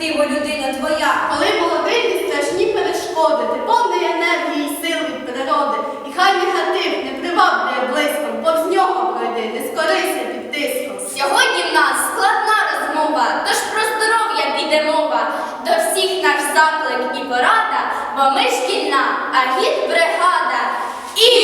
перспектива людина твоя. Коли молодині страшні перешкоди, ти повний енергії, сили, природи, і хай негатив не приваблює близько, повз нього пройди, не скорися під тиском. Сьогодні в нас складна розмова, тож про здоров'я піде мова. До всіх наш заклик і порада, бо ми шкільна, а гід бригада. І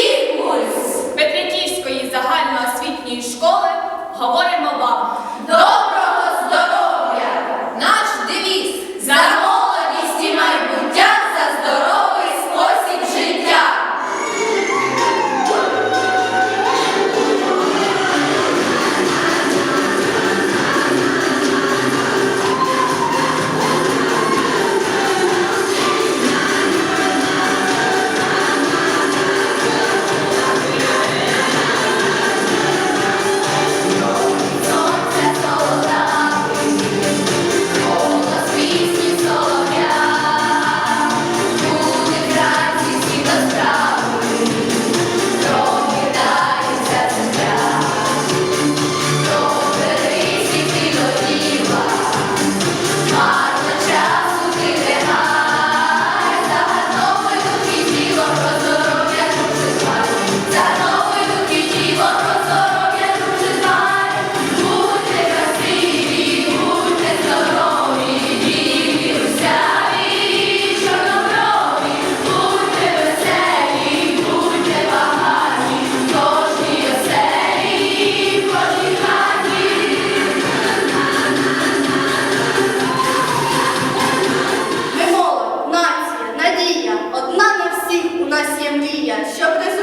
щоб не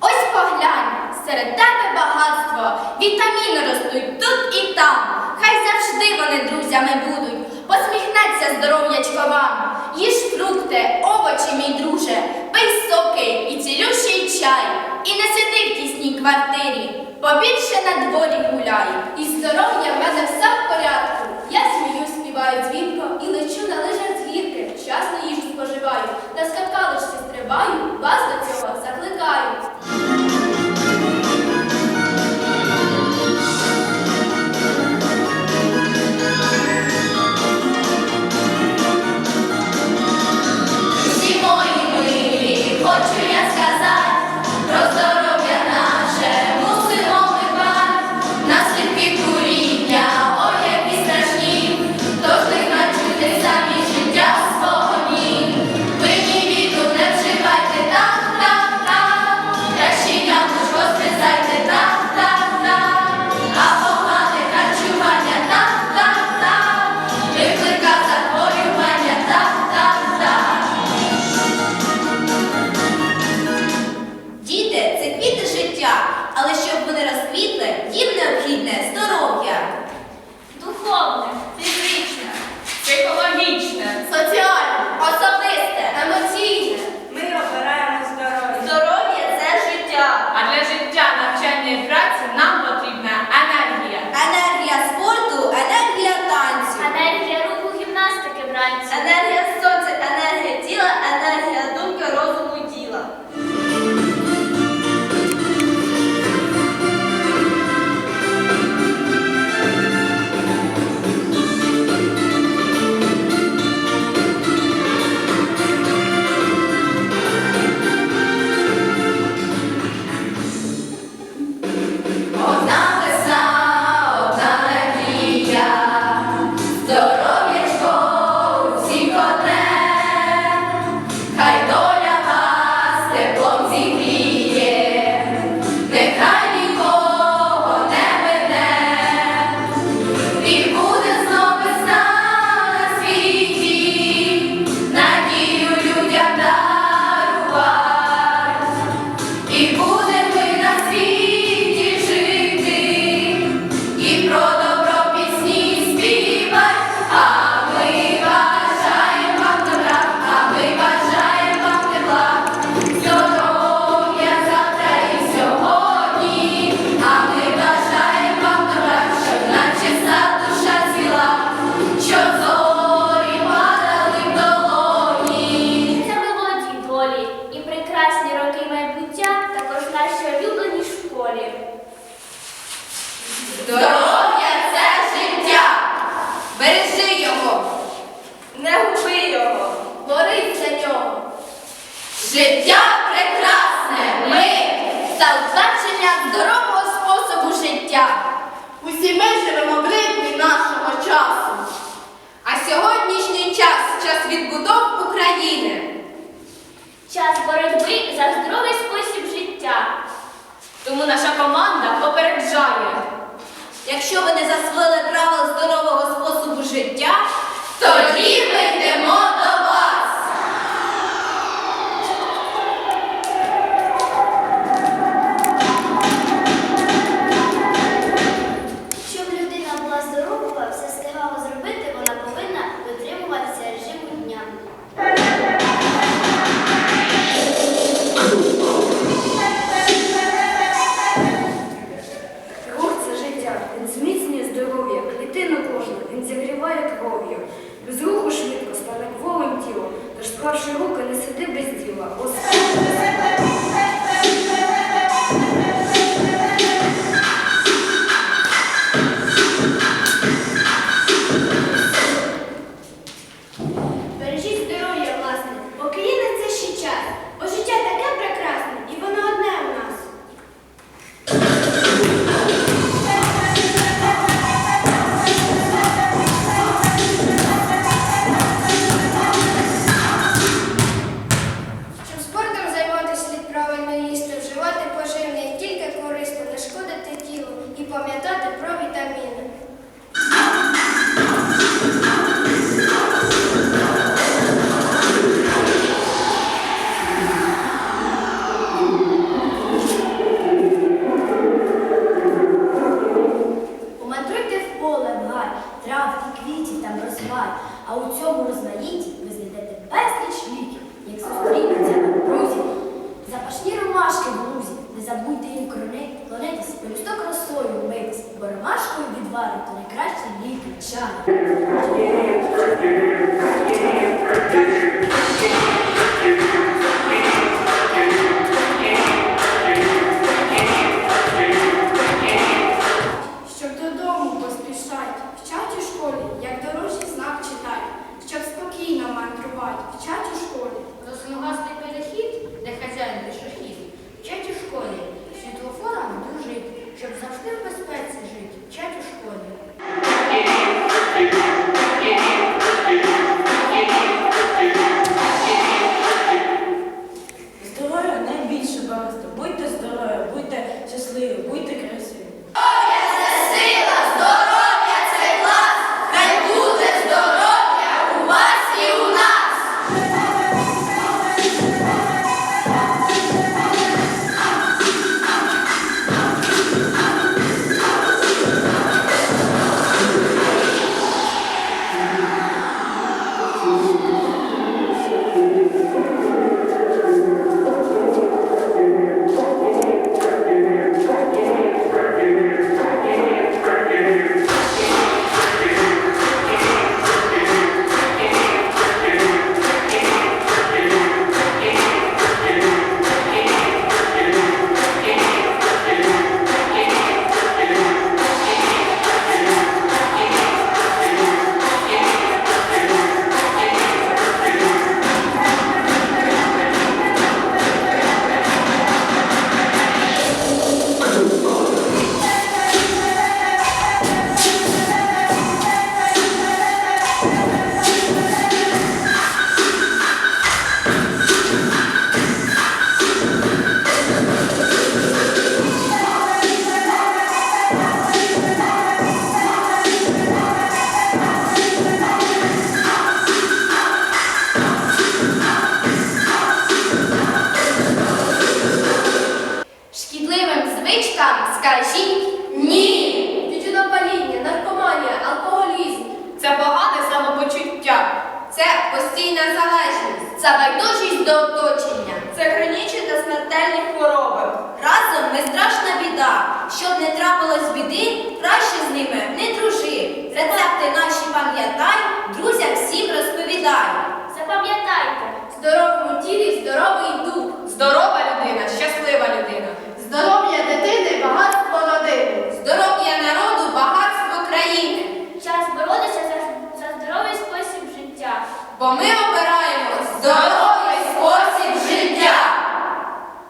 Ось поглянь, серед тебе багатство, вітаміни ростуть тут і там. Хай завжди вони друзями будуть, посміхнеться здоров'ячко вам. Їж фрукти, овочі, мій друже, пий соки і цілющий чай. І не сиди в тісній квартирі, побільше на дворі гуляй, і здоров'я в мене все. Ibu. Життя прекрасне, ми та значення здорового способу життя. Усі ми живемо в ритмі нашого часу. А сьогоднішній час час відбудов України. Час боротьби за здоровий спосіб життя. Тому наша команда попереджає, якщо ви не засвоїли правил здорового способу життя, тоді ми йдемо. звичкам скажіть ні. Тютюнопаління, наркоманія, алкоголізм. Це погане самопочуття. Це постійна залежність. Це байдужість до оточення. Це хронічні та смертельні хвороби. Разом не страшна біда. Щоб не трапилось біди, краще з ними не дружи. Рецепти наші пам'ятай.